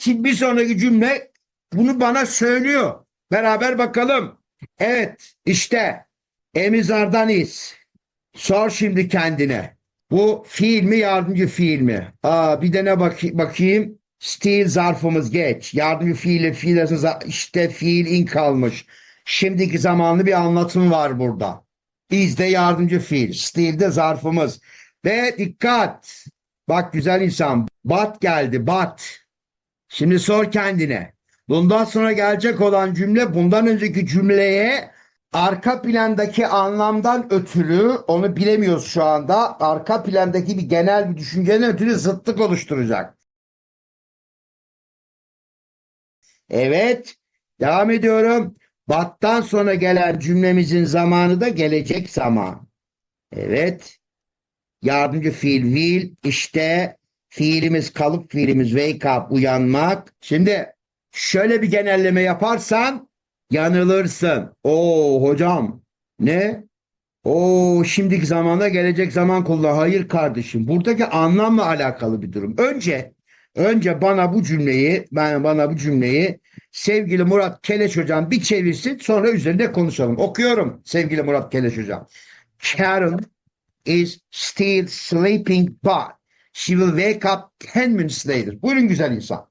Şimdi bir sonraki cümle bunu bana söylüyor. Beraber bakalım. Evet işte emizardanis. Sor şimdi kendine. Bu fiil mi yardımcı fiil mi? Aa, bir de ne bak bakayım. Still zarfımız geç. Yardımcı fiil arasında işte fiil in kalmış. Şimdiki zamanlı bir anlatım var burada. Is de yardımcı fiil. Still de zarfımız. Ve dikkat. Bak güzel insan. Bat geldi bat. Şimdi sor kendine. Bundan sonra gelecek olan cümle bundan önceki cümleye arka plandaki anlamdan ötürü onu bilemiyoruz şu anda. Arka plandaki bir genel bir düşünceden ötürü zıtlık oluşturacak. Evet. Devam ediyorum. Battan sonra gelen cümlemizin zamanı da gelecek zaman. Evet. Yardımcı fiil will işte fiilimiz kalıp fiilimiz wake up uyanmak. Şimdi şöyle bir genelleme yaparsan yanılırsın. Oo hocam ne? O şimdiki zamanda gelecek zaman kullan. Hayır kardeşim. Buradaki anlamla alakalı bir durum. Önce önce bana bu cümleyi ben bana bu cümleyi sevgili Murat Keleş hocam bir çevirsin sonra üzerinde konuşalım. Okuyorum sevgili Murat Keleş hocam. Karen is still sleeping but she will wake up 10 minutes later. Buyurun güzel insan.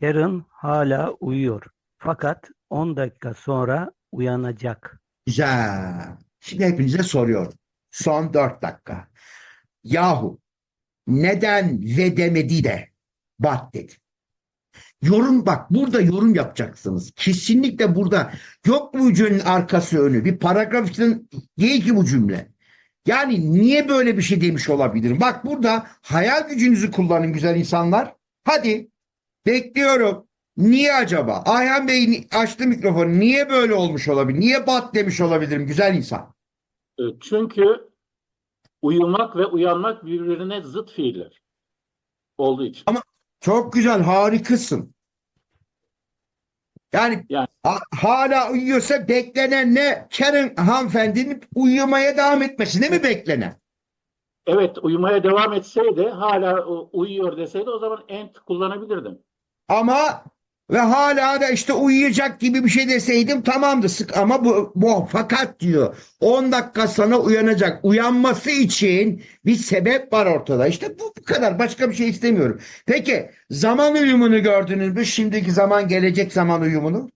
Karen hala uyuyor. Fakat 10 dakika sonra uyanacak. Güzel. Şimdi hepinize soruyorum. Son 4 dakika. Yahu neden ve demedi de bat dedi. Yorum bak burada yorum yapacaksınız. Kesinlikle burada yok bu cümlenin arkası önü. Bir paragraf için değil ki bu cümle. Yani niye böyle bir şey demiş olabilirim? Bak burada hayal gücünüzü kullanın güzel insanlar. Hadi bekliyorum. Niye acaba? Ayhan Bey açtı mikrofonu. Niye böyle olmuş olabilir? Niye bat demiş olabilirim güzel insan? E, Çünkü uyumak ve uyanmak birbirine zıt fiiller olduğu için. Ama- Çok güzel, harikasın. Yani, Yani- hala uyuyorsa beklenen ne? Karen hanımefendinin uyumaya devam etmesi değil mi beklenen? Evet, uyumaya devam etseydi, hala uyuyor deseydi o zaman and kullanabilirdim. Ama ve hala da işte uyuyacak gibi bir şey deseydim tamamdı sık ama bu, bu fakat diyor 10 dakika sonra uyanacak. Uyanması için bir sebep var ortada. İşte bu, bu kadar başka bir şey istemiyorum. Peki zaman uyumunu gördünüz mü? Şimdiki zaman gelecek zaman uyumunu.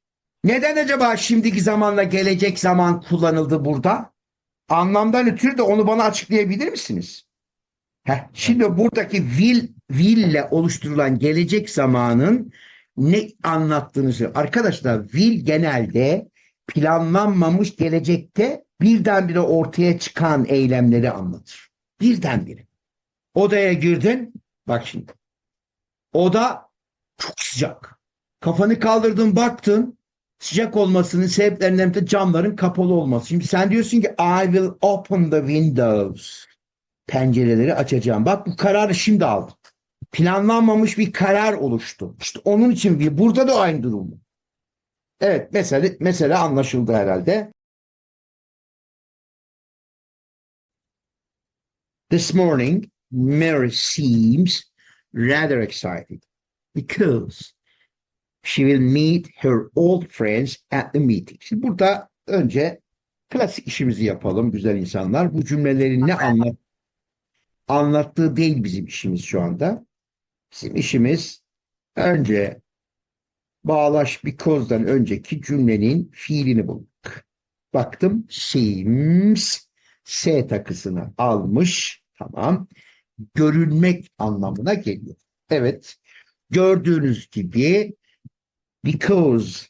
Neden acaba şimdiki zamanla gelecek zaman kullanıldı burada? Anlamdan ötürü de onu bana açıklayabilir misiniz? Heh, şimdi buradaki will, will ile oluşturulan gelecek zamanın ne anlattığını söylüyor. Arkadaşlar will genelde planlanmamış gelecekte birdenbire ortaya çıkan eylemleri anlatır. Birdenbire. Odaya girdin. Bak şimdi. Oda çok sıcak. Kafanı kaldırdın baktın. Sıcak olmasının sebeplerinden de camların kapalı olması. Şimdi sen diyorsun ki I will open the windows. Pencereleri açacağım. Bak bu kararı şimdi aldım planlanmamış bir karar oluştu. İşte onun için bir burada da aynı durum. Evet mesele, mesele anlaşıldı herhalde. This morning Mary seems rather excited because she will meet her old friends at the meeting. Şimdi burada önce klasik işimizi yapalım güzel insanlar. Bu cümlelerin ne anlat anlattığı değil bizim işimiz şu anda. Bizim işimiz önce bağlaş because'dan önceki cümlenin fiilini bulmak. Baktım seems S takısını almış. Tamam. Görünmek anlamına geliyor. Evet. Gördüğünüz gibi because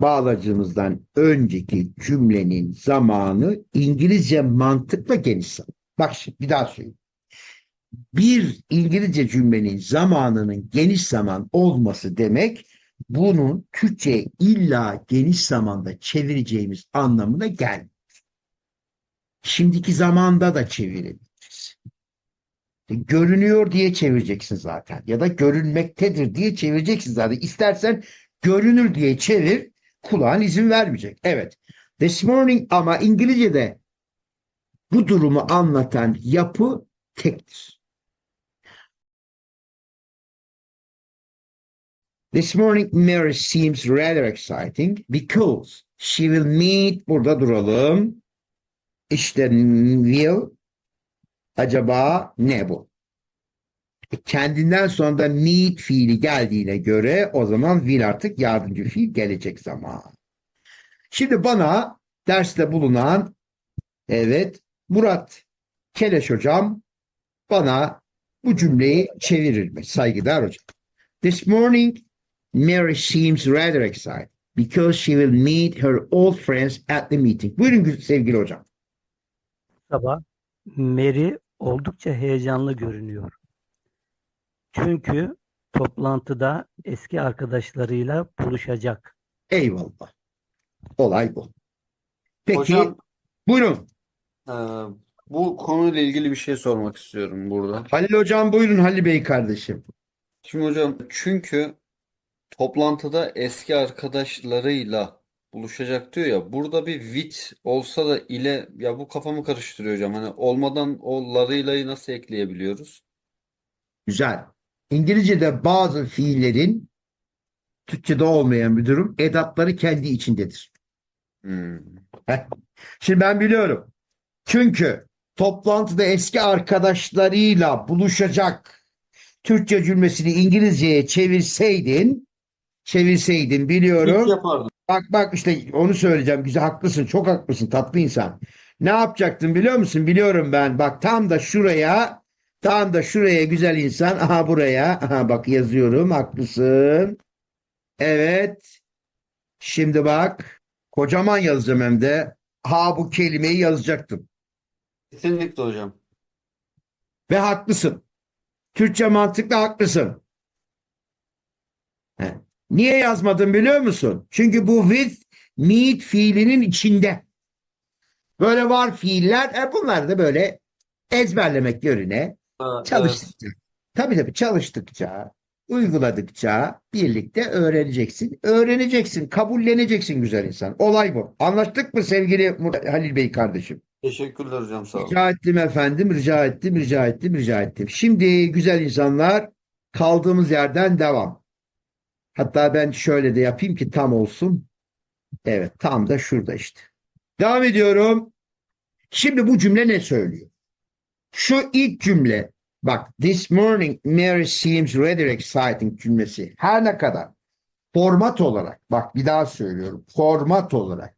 bağlacımızdan önceki cümlenin zamanı İngilizce mantıkla geniş. Bak şimdi bir daha söyleyeyim bir İngilizce cümlenin zamanının geniş zaman olması demek bunun Türkçe'ye illa geniş zamanda çevireceğimiz anlamına gelmiyor. Şimdiki zamanda da çevirebiliriz. Görünüyor diye çevireceksin zaten. Ya da görünmektedir diye çevireceksin zaten. İstersen görünür diye çevir, kulağın izin vermeyecek. Evet. This morning ama İngilizce'de bu durumu anlatan yapı tektir. This morning Mary seems rather exciting because she will meet burada duralım. İşte will acaba ne bu? Kendinden sonra da meet fiili geldiğine göre o zaman will artık yardımcı fiil gelecek zaman. Şimdi bana derste bulunan evet Murat Keleş hocam bana bu cümleyi çevirir mi? Saygıdeğer hocam. This morning Mary seems rather excited because she will meet her old friends at the meeting. Buyurun sevgili hocam. Sabah Mary oldukça heyecanlı görünüyor. Çünkü toplantıda eski arkadaşlarıyla buluşacak. Eyvallah. Olay bu. Peki Hocam buyurun. e, bu konuyla ilgili bir şey sormak istiyorum burada. Halil hocam buyurun Halil Bey kardeşim. Şimdi hocam çünkü toplantıda eski arkadaşlarıyla buluşacak diyor ya burada bir with olsa da ile ya bu kafamı karıştırıyor hocam. Hani olmadan o larıylayı nasıl ekleyebiliyoruz? Güzel. İngilizce'de bazı fiillerin Türkçe'de olmayan bir durum edatları kendi içindedir. Hmm. Şimdi ben biliyorum. Çünkü toplantıda eski arkadaşlarıyla buluşacak Türkçe cümlesini İngilizceye çevirseydin çevirseydin biliyorum. yapardım. Bak bak işte onu söyleyeceğim. Güzel haklısın. Çok haklısın. Tatlı insan. Ne yapacaktın biliyor musun? Biliyorum ben. Bak tam da şuraya tam da şuraya güzel insan. Aha buraya. Aha bak yazıyorum. Haklısın. Evet. Şimdi bak. Kocaman yazacağım hem de. Ha bu kelimeyi yazacaktım. Kesinlikle hocam. Ve haklısın. Türkçe mantıkla haklısın. Niye yazmadın biliyor musun? Çünkü bu with meet fiilinin içinde. Böyle var fiiller. E bunlar da böyle ezberlemek yerine evet. çalıştıkça. Tabii tabii çalıştıkça, uyguladıkça birlikte öğreneceksin. Öğreneceksin, kabulleneceksin güzel insan. Olay bu. Anlaştık mı sevgili Mur- Halil Bey kardeşim? Teşekkürler hocam sağ olun. Rica ettim efendim, rica ettim, rica ettim, rica ettim. Şimdi güzel insanlar kaldığımız yerden devam. Hatta ben şöyle de yapayım ki tam olsun. Evet, tam da şurada işte. Devam ediyorum. Şimdi bu cümle ne söylüyor? Şu ilk cümle, bak, this morning Mary seems rather exciting cümlesi. Her ne kadar format olarak, bak bir daha söylüyorum, format olarak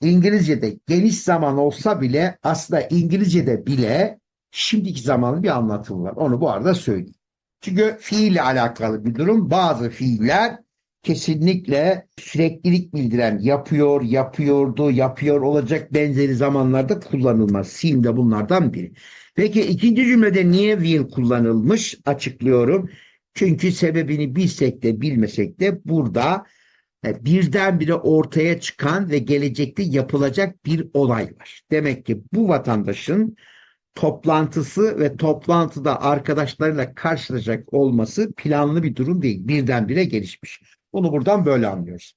İngilizce'de geniş zaman olsa bile aslında İngilizce'de bile şimdiki zamanın bir anlatımı var. Onu bu arada söyleyeyim. Çünkü fiille alakalı bir durum. Bazı fiiller kesinlikle süreklilik bildiren yapıyor, yapıyordu, yapıyor olacak benzeri zamanlarda kullanılmaz. Seem de bunlardan biri. Peki ikinci cümlede niye will kullanılmış? Açıklıyorum. Çünkü sebebini bilsek de bilmesek de burada e, birdenbire ortaya çıkan ve gelecekte yapılacak bir olay var. Demek ki bu vatandaşın toplantısı ve toplantıda arkadaşlarıyla karşılaşacak olması planlı bir durum değil. Birdenbire gelişmiş. Bunu buradan böyle anlıyoruz.